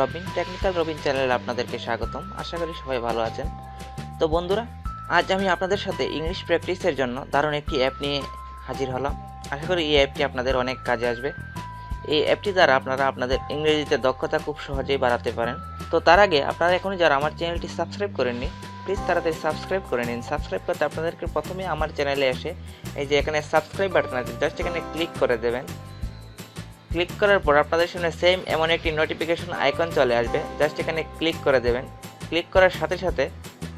Robin technical Robin চ্যানেলে আপনাদেরকে স্বাগতম। আশা করি সবাই ভালো আছেন। তো বন্ধুরা, আজ আমি আপনাদের সাথে ইংলিশ প্র্যাকটিসের জন্য দারুণ একটি অ্যাপ নিয়ে হাজির হলাম। আশা করি এই অ্যাপটি আপনাদের অনেক কাজে আসবে। এই অ্যাপটি দ্বারা আপনারা আপনাদের ইংরেজিতে দক্ষতা খুব সহজেই বাড়াতে পারেন। তো তার আগে আপনারা এখনই যারা আমার চ্যানেলটি সাবস্ক্রাইব করেননি প্লিজ তাড়াতাড়ি সাবস্ক্রাইব করে নিন। সাবস্ক্রাইব করতে আপনাদেরকে প্রথমে আমার চ্যানেলে এসে এই যে এখানে সাবস্ক্রাইব বাটন আছে জাস্ট এখানে ক্লিক করে দেবেন। ক্লিক করার পর আপনাদের সামনে সেম এমন একটি নোটিফিকেশন আইকন চলে আসবে। জাস্ট এখানে ক্লিক করে দেবেন। ক্লিক করার সাথে সাথে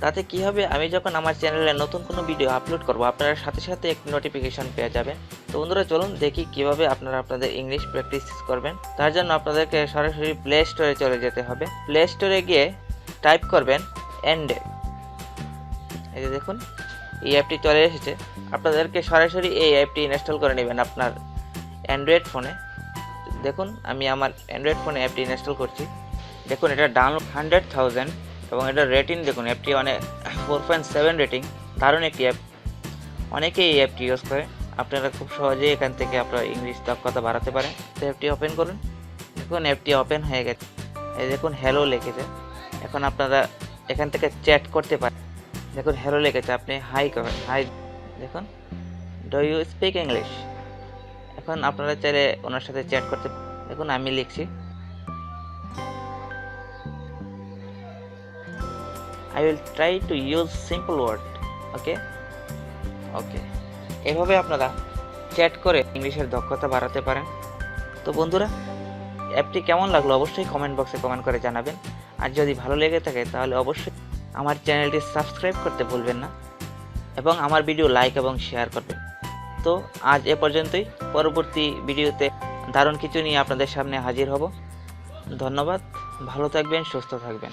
তাতে কি হবে? আমি যখন আমার চ্যানেলে নতুন কোনো ভিডিও আপলোড করব, আপনারা সাথে সাথে একটি নোটিফিকেশন পেয়ে যাবেন। তো বন্ধুরা, চলুন দেখি কীভাবে আপনারা আপনাদের ইংলিশ প্র্যাকটিস করবেন। তার জন্য আপনাদেরকে সরাসরি প্লে স্টোরে চলে যেতে হবে। প্লে স্টোরে গিয়ে টাইপ করবেন এন্ডে এই যে দেখুন, এই অ্যাপটি চলে এসেছে। আপনাদেরকে সরাসরি এই অ্যাপটি ইনস্টল করে নেবেন আপনার অ্যান্ড্রয়েড ফোনে দেখুন, আমি আমার অ্যান্ড্রয়েড ফোনে অ্যাপটি ইনস্টল করছি। দেখুন, এটা ডাউনলোড হান্ড্রেড থাউজেন্ড এবং এটা রেটিং দেখুন অ্যাপটি অনেক ফোর পয়েন্ট সেভেন রেটিং দারুণ একটি অ্যাপ অনেকেই এই অ্যাপটি ইউজ করে। আপনারা খুব সহজেই এখান থেকে আপনার ইংলিশ দক্ষতা বাড়াতে পারেন। তো অ্যাপটি ওপেন করুন। দেখুন অ্যাপটি ওপেন হয়ে গেছে। এই দেখুন হ্যালো লিখেছে এখন আপনারা এখান থেকে চ্যাট করতে পারেন। দেখুন হ্যালো লিখেছে আপনি হাই করবেন হাই দেখুন। ডু ইউ স্পিক ইংলিশ এখন আপনারা চাইলে ওনার সাথে চ্যাট করতে এখন আমি লিখছি। I will try to use simple word okay okay এভাবে আপনারা চ্যাট করে ইংলিশের দক্ষতা বাড়াতে পারেন। তো বন্ধুরা অ্যাপটি কেমন লাগল অবশ্যই কমেন্ট বক্সে কমেন্ট করে জানাবেন। আর যদি ভালো লেগে থাকে তাহলে অবশ্যই আমার চ্যানেলটি সাবস্ক্রাইব করতে ভুলবেন না। এবং আমার ভিডিও লাইক এবং শেয়ার করবেন। তো আজ এ পর্যন্তই। পরবর্তী ভিডিওতে দারুণ কিছু নিয়ে আপনাদের সামনে হাজির হব। ধন্যবাদ। ভালো থাকবেন, সুস্থ থাকবেন।